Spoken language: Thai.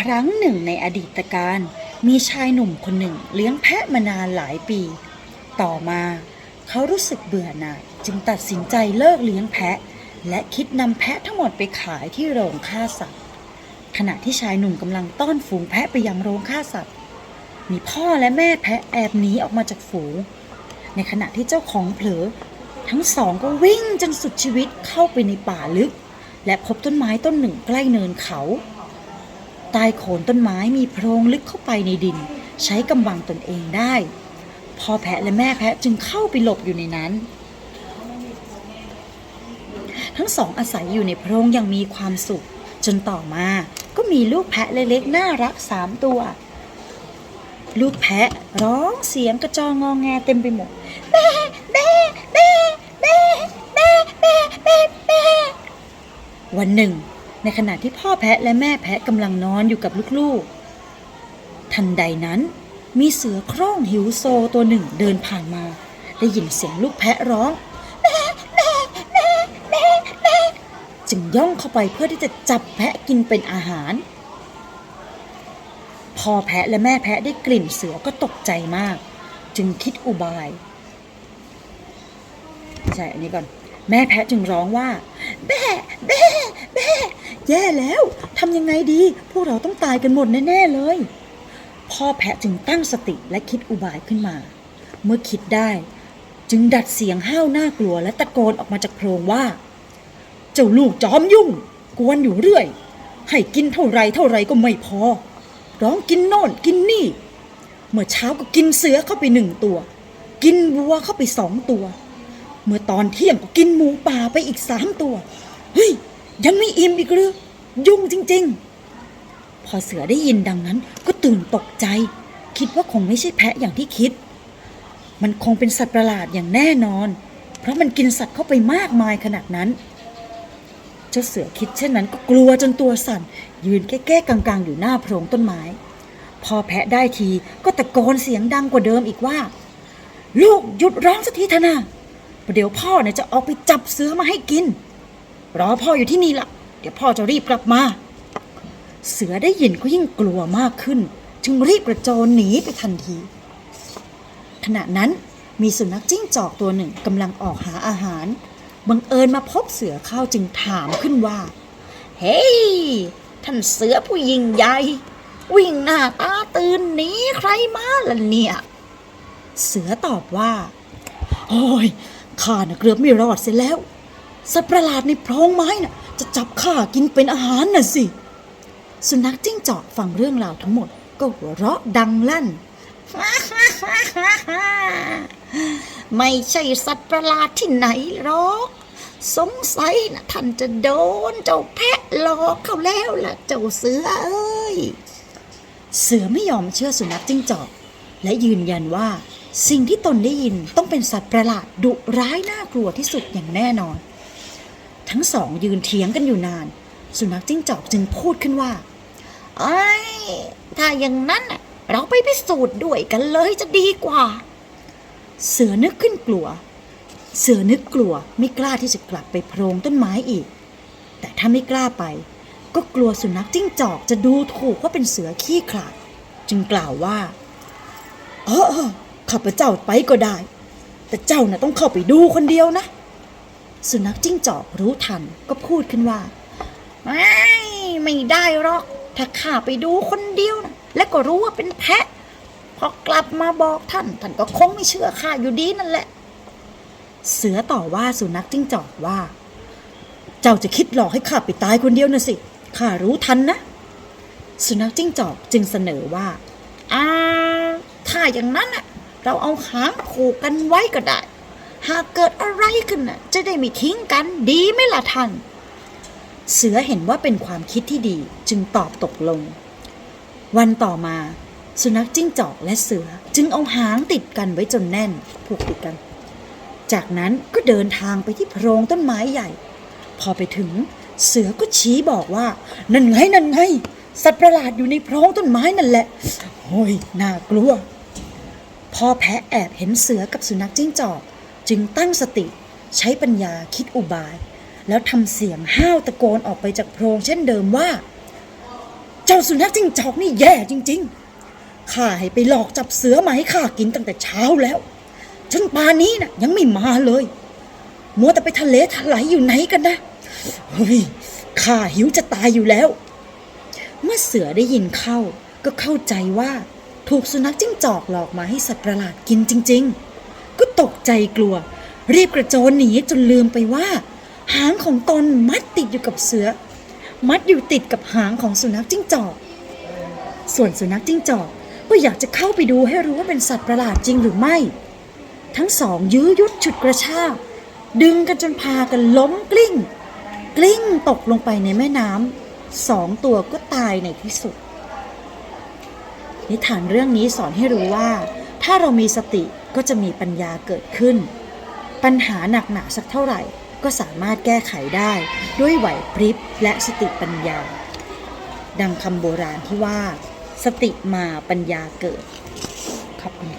ครั้งหนึ่งในอดีตการ มีชายหนุ่มคนหนึ่งเลี้ยงแพะมานานหลายปี ต่อมาเขารู้สึกเบื่อหน่ายจึงตัดสินใจเลิกเลี้ยงแพะ และคิดนำแพะทั้งหมดไปขายที่โรงฆ่าสัตว์ ขณะที่ชายหนุ่มกำลังต้อนฝูงแพะไปยังโรงฆ่าสัตว์ มีพ่อและแม่แพะแอบหนีออกมาจากฝูง ในขณะที่เจ้าของเผลอ ทั้งสองก็วิ่งจนสุดชีวิตเข้าไปในป่าลึก และพบต้นไม้ต้นหนึ่งใกล้เนินเขา ต้โคนต้นไม้มีโพรงลึกเข้าไปในดิน ใช้กำบังตนเองได้ พ่อแพะและแม่แพะจึงเข้าไปหลบอยู่ในนั้น ทั้งสองอาศัยอยู่ในโพรงอย่างมีความสุข จนต่อมาก็มีลูกแพะเล็กๆน่ารักสามตัว ลูกแพะร้องเสียงกระจองงองแงเต็มไปหมดแม่แม่แม่แม่แม่แม่แม่วันหนึ่ง ในขณะที่พ่อแพะและแม่แพะกำลังนอนอยู่กับลูกๆ ทันใดนั้น มีเสือโคร่งหิวโซตัวหนึ่งเดินผ่านมา ได้ยินเสียงลูกแพะร้องแม่แม่แม่แม่แม่จึงย่องเข้าไปเพื่อที่จะจับแพะกินเป็นอาหารพ่อแพะและแม่แพะได้กลิ่นเสือก็ตกใจมาก จึงคิดอุบาย ใช่ อันนี้ก่อน แม่แพะจึงร้องว่าแม่แม่แม่แย่แล้วทำยังไงดี พวกเราต้องตายกันหมดแน่ๆเลย พ่อแพะจึงตั้งสติและคิดอุบายขึ้นมา เมื่อคิดได้ จึงดัดเสียงห้าวน่ากลัวและตะโกนออกมาจากโพรงว่า เจ้าลูกจอมยุ่ง กวนอยู่เรื่อย ให้กินเท่าไรเท่าไรก็ไม่พอ ร้องกินโน่นกินนี่ เมื่อเช้าก็กินเสือเข้าไปหนึ่งตัว กินวัวเข้าไปสองตัว เมื่อตอนเที่ยงก็กินหมูป่าไปอีกสามตัว เฮ้ย ยังไม่อิ่มอีกหรือ ยุ่งจริง ๆ พอเสือได้ยินดังนั้นก็ตื่นตกใจ คิดว่าคงไม่ใช่แพะอย่างที่คิด มันคงเป็นสัตว์ประหลาดอย่างแน่นอน เพราะมันกินสัตว์เข้าไปมากมายขนาดนั้น เจ้าเสือคิดเช่นนั้นก็กลัวจนตัวสั่น ยืนแก้ๆกังๆ อยู่หน้าโพรงต้นไม้ พอแพะได้ทีก็ตะโกนเสียงดังกว่าเดิมอีกว่า ลูกหยุดร้องสักทีเถอะนะ เดี๋ยวพ่อเนี่ยจะออกไปจับเสือมาให้กิน รอพ่ออยู่ที่นี่ละเดี๋ยวพ่อจะรีบกลับมา เสือได้ยินก็ยิ่งกลัวมากขึ้น จึงรีบกระโจนหนีไปทันที ขณะนั้นมีสุนัขจิ้งจอกตัวหนึ่งกำลังออกหาอาหาร บังเอิญมาพบเสือเข้าจึงถามขึ้นว่า เฮ้ยท่านเสือผู้ยิ่งใหญ่ วิ่งหน้าตาตื่นหนีใครมาล่ะเนี่ย เสือตอบว่า โอ้ย ข้าน่ะเกือบไม่รอดเสียแล้ว สัตว์ประหลาดในโพรงไม้น่ะ จะจับข้ากินเป็นอาหารน่ะสิ สุนัขจิ้งจอกฟังเรื่องราวทั้งหมด ก็หัวเราะดังลั่น ไม่ใช่สัตว์ประหลาดที่ไหนหรอกสงสัยนะท่านจะโดนเจ้าแพะหลอกเขาแล้วล่ะเจ้าเสือเอ้ย เสือไม่ยอมเชื่อสุนัขจิ้งจอก และยืนยันว่า สิ่งที่ตนได้ยินต้องเป็นสัตว์ประหลาดดุร้ายน่ากลัวที่สุดอย่างแน่นอน ทั้งสองยืนเถียงกันอยู่นาน สุนัขจิ้งจอกจึงพูดขึ้นว่าไอ้ยถ้าอย่างนั้นน่ะเราไปพิสูจน์ด้วยกันเลยจะดีกว่า เสือนึกขึ้นกลัว เสือนึกกลัวไม่กล้าที่จะกลับไปโพรงต้นไม้อีก แต่ถ้าไม่กล้าไป ก็กลัวสุนัขจิ้งจอกจะดูถูกว่าเป็นเสือขี้ขลาด จึงกล่าวว่า เออข้าพเจ้าไปก็ได้ แต่เจ้าน่ะต้องเข้าไปดูคนเดียวนะ สุนัขจิ้งจอกรู้ทันก็พูดขึ้นว่า ไม่ไม่ได้หรอก ถ้าข้าไปดูคนเดียวนะและก็รู้ว่าเป็นแพะพอกลับมาบอกท่านท่านก็คงไม่เชื่อข้าอยู่ดีนั่นแหละ เสือต่อว่าสุนัขจิ้งจอกว่า เจ้าจะคิดหลอกให้ข้าไปตายคนเดียวน่ะสิข้ารู้ทันนะ สุนัขจิ้งจอกจึงเสนอว่า อย่างนั้นน่ะเราเอาหางผูกกันไว้ก็ได้ หากเกิดอะไรขึ้นน่ะจะได้ไม่ทิ้งกันดีไหมล่ะท่าน เสือเห็นว่าเป็นความคิดที่ดีจึงตอบตกลง วันต่อมา สุนัขจิ้งจอกและเสือจึงเอาหางติดกันไว้จนแน่นผูกติดกัน จากนั้นก็เดินทางไปที่โพรงต้นไม้ใหญ่ พอไปถึงเสือก็ชี้บอกว่า นั่นไงนั่นไงสัตว์ประหลาดอยู่ในโพรงต้นไม้นั่นแหละ โอ้ยน่ากลัว พ่อแพะแอบเห็นเสือกับสุนัขจิ้งจอก จึงตั้งสติ ใช้ปัญญาคิดอุบาย แล้วทำเสียงห้าวตะโกนออกไปจากโพรงเช่นเดิมว่า เจ้าสุนัขจิ้งจอกนี่แย่จริง ๆ ข้าให้ไปหลอกจับเสือมาให้ข้ากินตั้งแต่เช้าแล้วจนป่านนี้นะยังไม่มาเลย มัวแต่ไปทะเลทลายอยู่ไหนกันนะ เฮ้ยข้าหิวจะตายอยู่แล้ว เมื่อเสือได้ยินเข้าก็เข้าใจว่า ถูกสุนัขจิ้งจอกหลอกมาให้สัตว์ประหลาดกินจริง ๆ ก็ตกใจกลัว รีบกระโจนหนีจนลืมไปว่า หางของตนมัดติดอยู่กับเสือ มัดอยู่ติดกับหางของสุนัขจิ้งจอก ส่วนสุนัขจิ้งจอกก็อยากจะเข้าไปดูให้รู้ว่าเป็นสัตว์ประหลาดจริงหรือไม่ ทั้งสองยื้อยุดฉุดกระชากดึงกันจนพากันล้มกลิ้ง กลิ้งตกลงไปในแม่น้ำสองตัวก็ตายในที่สุด นิทานเรื่องนี้สอนให้รู้ว่า ถ้าเรามีสติก็จะมีปัญญาเกิดขึ้น ปัญหาหนักหนาสักเท่าไหร่ก็สามารถแก้ไขได้ด้วยไหวพริบและสติปัญญา ดังคำโบราณที่ว่า สติมาปัญญาเกิดขอบคุณ